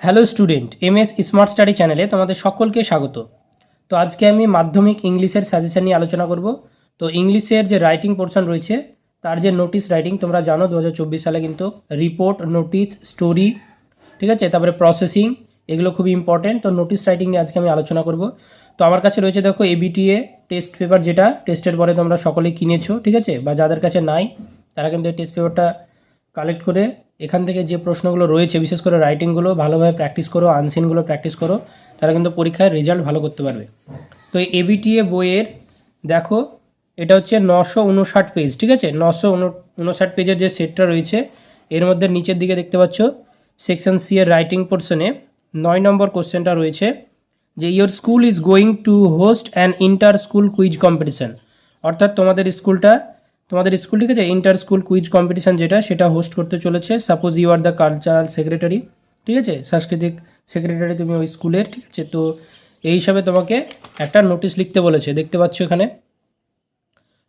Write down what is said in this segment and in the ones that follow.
Hello student M S smart study চ্যানেলে তোমাদের সকলকে স্বাগত। তো আজকে আমি মাধ্যমিক ইংলিশের সাজেশন নিয়ে আলোচনা করব। তো ইংলিশের যে রাইটিং পোর্শন রয়েছে, তার যে নোটিশ রাইটিং, তোমরা জানো দু হাজার চব্বিশ সালে কিন্তু রিপোর্ট, নোটিশ, স্টোরি, ঠিক আছে? তারপরে প্রসেসিং, এগুলো খুবই ইম্পর্টেন্ট। তো নোটিশ রাইটিং নিয়ে আজকে আমি আলোচনা করব। তো আমার কাছে রয়েছে দেখো এবিটিএ টেস্ট পেপার যেটা, টেস্টের পরে তোমরা সকলেই কিনেছো, ঠিক আছে? বা যাদের কাছে নাই, তারা কিন্তু এই টেস্ট পেপারটা কালেক্ট করে এখান থেকে যে প্রশ্নগুলো রয়েছে, বিশেষ করে রাইটিংগুলো ভালোভাবে প্র্যাকটিস করো আনসিনগুলো প্র্যাকটিস করো, তারা কিন্তু পরীক্ষায় রেজাল্ট ভালো করতে পারবে। তো এবিটিএ বইয়ের, দেখো, এটা হচ্ছে নশো উনষাট পেজ ঠিক আছে? নশো উনষাট পেজের যে সেটটা রয়েছে, এর মধ্যে নিচের দিকে দেখতে পাচ্ছ সেকশন সি এর রাইটিং পোর্শনে নয় নম্বর কোশ্চেনটা রয়েছে, যে your school is going to host an inter school quiz competition অর্থাৎ তোমাদের স্কুলটা তোমাদের স্কুল ঠিক আছে ইন্টার স্কুল কুইজ কম্পিটিশান যেটা, সেটা হোস্ট করতে চলেছে। Suppose you are the cultural secretary ঠিক আছে? সাংস্কৃতিক সেক্রেটারি তুমি ওই স্কুলের, ঠিক আছে? তো এই হিসাবে তোমাকে একটা নোটিশ লিখতে বলেছে। দেখতে পাচ্ছ এখানে?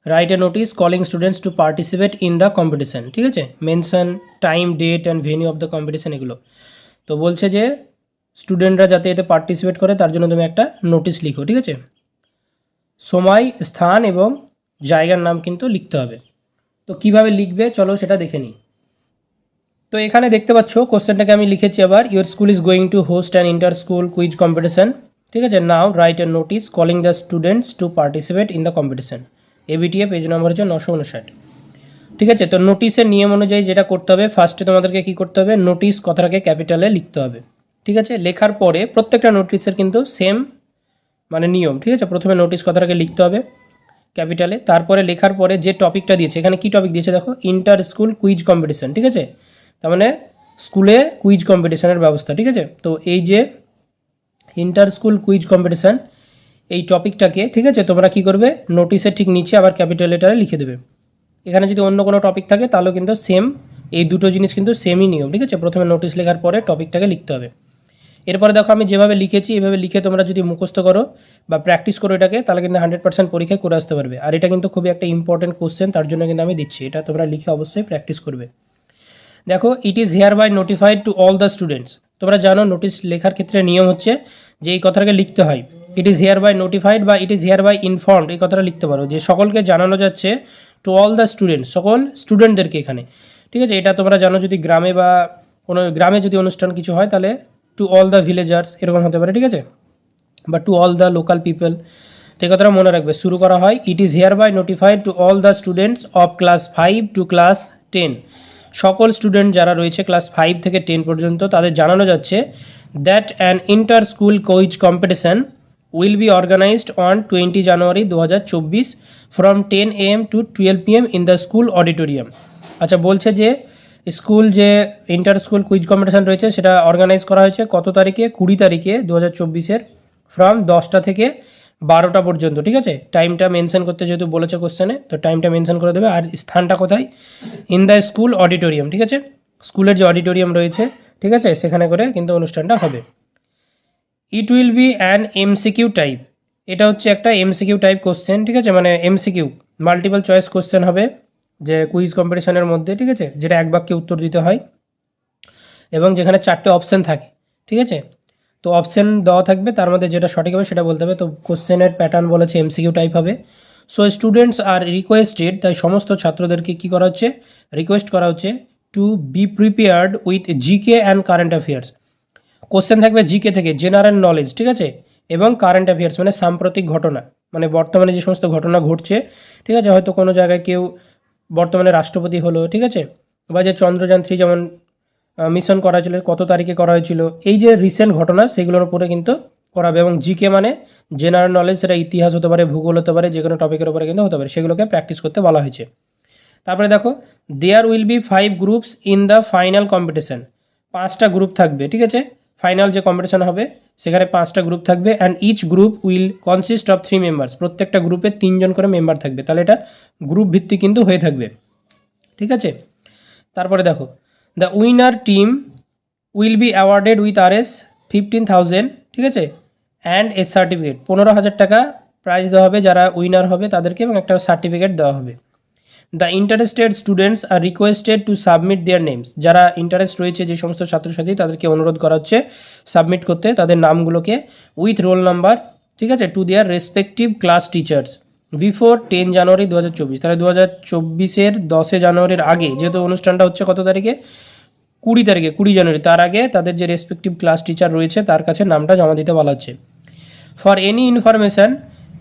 Right a notice calling students to participate in the competition ঠিক আছে? Mention time date and venue of the competition এগুলো। তো বলছে যে স্টুডেন্টরা যাতে এতে পার্টিসিপেট করে, তার জন্য তুমি একটা নোটিশ লিখো, ঠিক আছে? সময়, স্থান এবং জায়গার নাম কিন্তু লিখতে হবে। তো কীভাবে লিখবে? চলো সেটা দেখে নিই। তো এখানে দেখতে পাচ্ছ, কোশ্চেনটাকে আমি লিখেছি আবার your school is going to host an inter school quiz competition ঠিক আছে? Now right a notice calling the students to participate in the competition ABTA page number হচ্ছে নশো উনষাট। ঠিক আছে? তো নোটিশের নিয়ম অনুযায়ী যেটা করতে হবে ফার্স্টে তোমাদেরকে কি করতে হবে? নোটিশ কথাটাকে ক্যাপিটালে লিখতে হবে। ঠিক আছে? লেখার পরে প্রত্যেকটা নোটিশের কিন্তু সেম মানে নিয়ম। ঠিক আছে? প্রথমে নোটিশ কথাটাকে লিখতে হবে। ক্যাপিটালে। তারপরে লেখার পরে যে টপিকটা দিয়েছে, এখানে কি টপিক দিয়েছে দেখো? ইন্টার স্কুল কুইজ কম্পিটিশন ঠিক আছে? তার মানে স্কুলে কুইজ কম্পিটিশনের ব্যবস্থা, ঠিক আছে? তো এই যে ইন্টার স্কুল কুইজ কম্পিটিশন এই টপিকটাকে, ঠিক আছে? তোমরা কি করবে? নোটিসের ঠিক নিচে আবার ক্যাপিটাল লেটারে লিখে দেবে। এখানে যদি অন্য কোনো টপিক থাকে, তাহলেও কিন্তু সেম এই দুটো জিনিস কিন্তু সেমই নিয়ম, ঠিক আছে? প্রথমে নোটিশ লেখার পরে টপিকটাকে লিখতে হবে। এরপরে দেখো আমি যেভাবে লিখেছি, এভাবে লিখে তোমরা যদি মুখস্থ করো বা প্র্যাকটিস করো এটাকে, তাহলে কিন্তু হান্ড্রেড পার্সেন্ট পরীক্ষায় করে আসতে পারবে। আর এটা কিন্তু খুবই একটা ইম্পর্টেন্ট কোশ্চেন তার জন্য কিন্তু আমি দিচ্ছি। এটা তোমরা লিখে অবশ্যই প্র্যাকটিস করবে। দেখো it is hereby notified to all the students তোমরা জানো নোটিশ লেখার ক্ষেত্রে নিয়ম হচ্ছে যে এই কথাটাকে লিখতে হয়। It is hereby notified বা it is hereby informed এই কথাটা লিখতে পারো। যে সকলকে জানানো যাচ্ছে টু অল দ্য স্টুডেন্টস সকল স্টুডেন্টদেরকে এখানে। ঠিক আছে? এটা তোমরা জানো, যদি গ্রামে বা কোনো, গ্রামে যদি অনুষ্ঠান কিছু হয়, তাহলে টু অল দ্য ভিলেজার্স এরকম হতে পারে, ঠিক আছে? বা to all the local people তো এই কথাটা মনে রাখবে। শুরু করা হয় it is hereby notified to all the students of class five to class ten সকল স্টুডেন্ট যারা রয়েছে ক্লাস ফাইভ থেকে টেন পর্যন্ত, তাদের জানানো যাচ্ছে that an inter school quiz competition will be organised on twenty January দু হাজার চব্বিশ from ten AM to twelve PM in the school auditorium আচ্ছা বলছে যে স্কুল যে ইন্টার স্কুল কুইজ কম্পিটিশন রয়েছে, সেটা অর্গানাইজ করা হয়েছে কত তারিখে? কুড়ি তারিখে দু হাজার চব্বিশের ফ্রম দশটা থেকে বারোটা পর্যন্ত, ঠিক আছে? টাইমটা মেনশন করতে যেহেতু বলেছে কোশ্চেনে তো টাইমটা মেনশন করে দেবে। আর স্থানটা কোথায়? ইন দ্য স্কুল অডিটোরিয়াম ঠিক আছে? স্কুলের যে অডিটোরিয়াম রয়েছে, ঠিক আছে? সেখানে করে কিন্তু অনুষ্ঠানটা হবে। It will be an MCQ type এটা হচ্ছে একটা এমসিকিউ টাইপ কোশ্চেন ঠিক আছে? মানে এমসিকিউ মাল্টিপল চয়েস কোশ্চেন হবে। যে কুইজ কম্পিটিশনের মধ্যে, ঠিক আছে? যেটা এক বাক্যে উত্তর দিতে হয়। এবং যেখানে চারটে অপশান থাকে, ঠিক আছে? তো অপশান দেওয়া থাকবে, তার মধ্যে যেটা সঠিক হবে সেটা বলতে হবে। তো কোশ্চেনের প্যাটার্ন বলেছে এমসিকিউ টাইপ হবে। সো স্টুডেন্টস আর রিকোয়েস্টেড তাই সমস্ত ছাত্রদেরকে কী করা হচ্ছে? রিকোয়েস্ট করা হচ্ছে to be prepared with GK and current affairs question থাকবে জিকে থেকে জেনারেল নলেজ ঠিক আছে? এবং কারেন্ট অ্যাফেয়ার্স মানে সাম্প্রতিক ঘটনা মানে বর্তমানে যে সমস্ত ঘটনা ঘটছে, ঠিক আছে? হয়তো কোনো জায়গায় কেউ বর্তমানে রাষ্ট্রপতি হলো, ঠিক আছে? বা যে চন্দ্রযান থ্রি যেমন মিশন করা হয়েছিল, কত তারিখে করা হয়েছিল, এই যে রিসেন্ট ঘটনা, সেগুলোর উপরে কিন্তু করাবে এবং জিকে মানে জেনারেল নলেজ সেটা ইতিহাস হতে পারে, ভূগোল হতে পারে, যে কোনো টপিকের উপরে কিন্তু হতে পারে, সেগুলোকে প্র্যাকটিস করতে বলা হয়েছে। তারপরে দেখো there will be five groups in the final competition পাঁচটা গ্রুপ থাকবে, ঠিক আছে? ফাইনাল যে কম্পিটিশান হবে সেখানে পাঁচটা গ্রুপ থাকবে and each group will consist of three members প্রত্যেকটা গ্রুপে তিনজন করে মেম্বার থাকবে। তাহলে এটা গ্রুপ ভিত্তিক কিন্তু হয়ে থাকবে। ঠিক আছে? তারপরে দেখো the winner team will be awarded with R S fifteen thousand ঠিক আছে? অ্যান্ড এ সার্টিফিকেট পনেরো হাজার টাকা প্রাইজ দেওয়া হবে যারা উইনার হবে তাদেরকে এবং একটা সার্টিফিকেট দেওয়া হবে। The interested students are requested to submit their names যারা ইন্টারেস্ট রয়েছে, যে সমস্ত ছাত্রছাত্রী, তাদেরকে অনুরোধ করা হচ্ছে সাবমিট করতে। তাদের নামগুলোকে উইথ রোল নাম্বার ঠিক আছে to their respective class teachers before ten January দু হাজার চব্বিশ। তাহলে দু হাজার চব্বিশের দশে জানুয়ারির আগে, যেহেতু অনুষ্ঠানটা হচ্ছে কত তারিখে? কুড়ি তারিখে, কুড়ি জানুয়ারি তার আগে তাদের যে রেসপেক্টিভ ক্লাস টিচার রয়েছে, তার কাছে নামটা জমা দিতে বলা হচ্ছে। For any information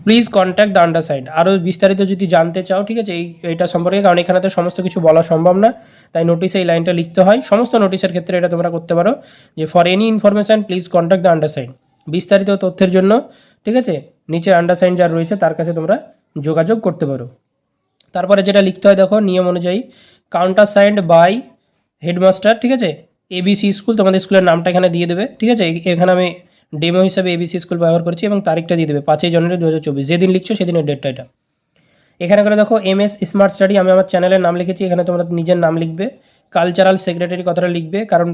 please contact the undersigned আরও বিস্তারিত যদি জানতে চাও, ঠিক আছে? এই, এটা সম্পর্কে, কারণ এখানে তো সমস্ত কিছু বলা সম্ভব না, তাই নোটিসে এই লাইনটা লিখতে হয়। সমস্ত নোটিশের ক্ষেত্রে এটা তোমরা করতে পারো, যে for any information please contact the undersigned বিস্তারিত তথ্যের জন্য, ঠিক আছে? নিচে আন্ডারসাইন যার রয়েছে, তার কাছে তোমরা যোগাযোগ করতে পারো। তারপরে যেটা লিখতে হয়, দেখো, নিয়ম অনুযায়ী কাউন্টার সাইন্ড বাই হেডমাস্টার ঠিক আছে? এবিসি স্কুল তোমাদের স্কুলের নামটা এখানে দিয়ে দেবে, ঠিক আছে? এখানে আমি ডেমো হিসাবে এবিসি স্কুল ব্যবহার করছি এবং তারিখটা দিয়ে দেবে পাঁচই জানুয়ারি দু হাজার চব্বিশ। যেদিন লিখছো সেদিনের ডেটটা এটা। এখানে করে দেখো এম এস স্মার্ট স্টাডি আমি আমার চ্যানেলের নাম লিখেছি, এখানে তোমরা নিজের নাম লিখবে কালচারাল সেক্রেটারি কথাটা লিখবে, কারণ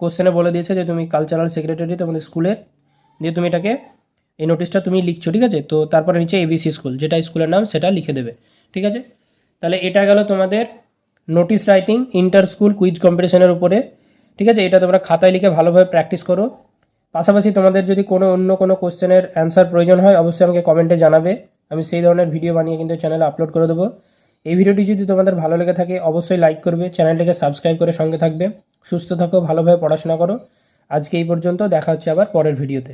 কোশ্চেনে বলে দিয়েছে যে তুমি কালচারাল সেক্রেটারি তোমাদের স্কুলের দিয়ে তুমি এটাকে, এই নোটিশটা তুমি লিখছো, ঠিক আছে? তো তারপরে নিচে এবিসি স্কুল যেটা স্কুলের নাম সেটা লিখে দেবে, ঠিক আছে? তাহলে এটা গেল তোমাদের notice writing inter school quiz কম্পিটিশনের উপরে, ঠিক আছে? এটা তোমরা খাতায় লিখে ভালোভাবে প্র্যাকটিস করো। পাশাপাশি তোমাদের যদি কোনো অন্য কোনো কোশ্চেনের অ্যান্সার প্রয়োজন হয়, অবশ্যই আমাকে কমেন্টে জানাবে। আমি সেই ধরনের ভিডিও বানিয়ে কিন্তু চ্যানেলে আপলোড করে দেবো। এই ভিডিওটি যদি তোমাদের ভালো লেগে থাকে, অবশ্যই লাইক করবে চ্যানেলটিকে সাবস্ক্রাইব করে সঙ্গে থাকবে। সুস্থ থাকো, ভালোভাবে পড়াশোনা করো। আজকে এই পর্যন্ত, দেখা হচ্ছে আবার পরের ভিডিওতে